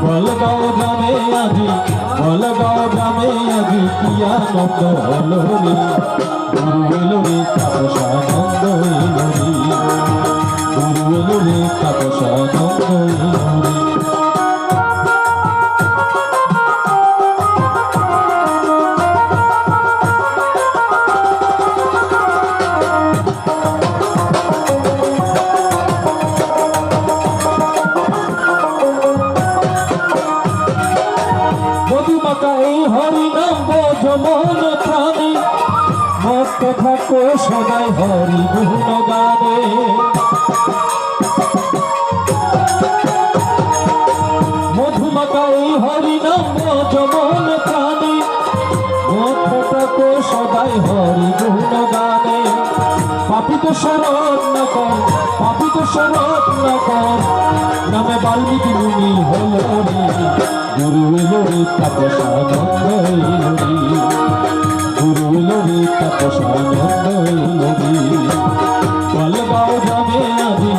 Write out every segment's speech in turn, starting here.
বলগাঁও গ্রামে আজি বলগাঁও গ্রামে আজি কি আনন্দ হলো রে গুরুরে তাপসানন্দ মধুমাতা এই হরি নাম বোঝ মন প্রাণী মত থাকো সদাই হরি গুণ গানে। মধুমাতা এই হরি নাম বোঝ মন প্রাণী মত থাকো সদাই হরি গুণ গানে। পাপিত শরণ ন কর পাপিত শরণ ন কর। নামে বাল্মীকি মুনি হলো রে গুরু এলো রে তাপসানন্দ এলো রে গুরু এলো রে তাপসানন্দ এলো রে বলগাঁও গ্রামে আজি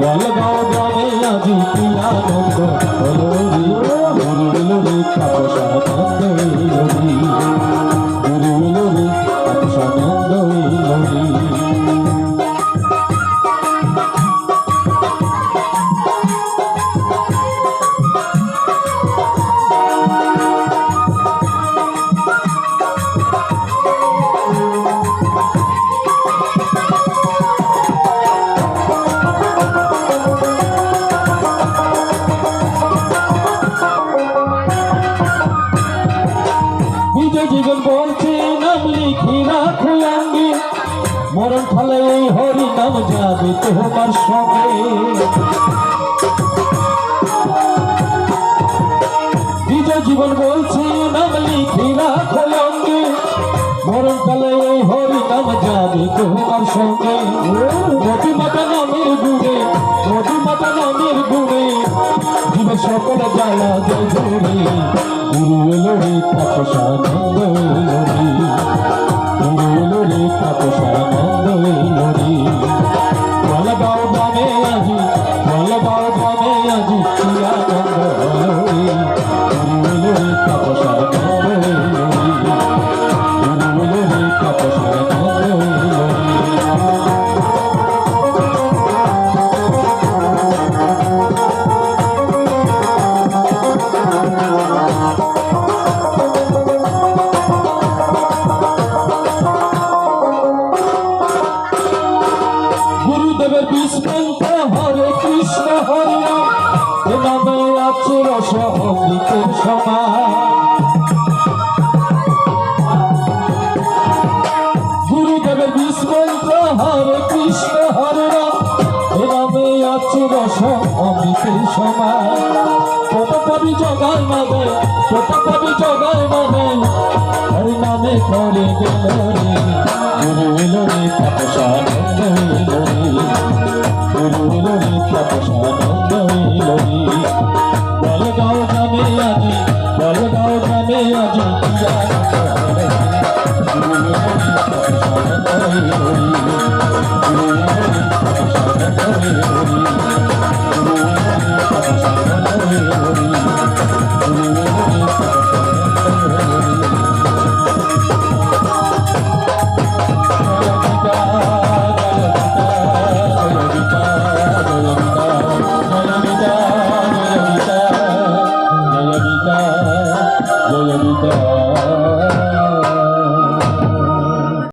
বলগাঁও গ্রামে আজি কি আনন্দ হলো রে গুরু এলো রাখো অঙ্গে মরণ ফলে হরি নাম যাবে তোমার সঙ্গে বিজয় জীবন বলছে নাম লিখি রাখো মরণ ফলে এই হরি নাম যাবে তোমার সঙ্গে। নদী মাতা নামের গুণে নদী নামের গুণে জীবে সকল জ্বালা জয় গুরু এলো রে তাপসানন্দ এলো রে গুরুদেবের বিস্মন্ত হরে কৃষ্ণ হরে নামে আছে রস অমৃতের সমান কত কবি জগায় মানে কত কবি জগায় মানে হরি নামে করে গেল এলো রে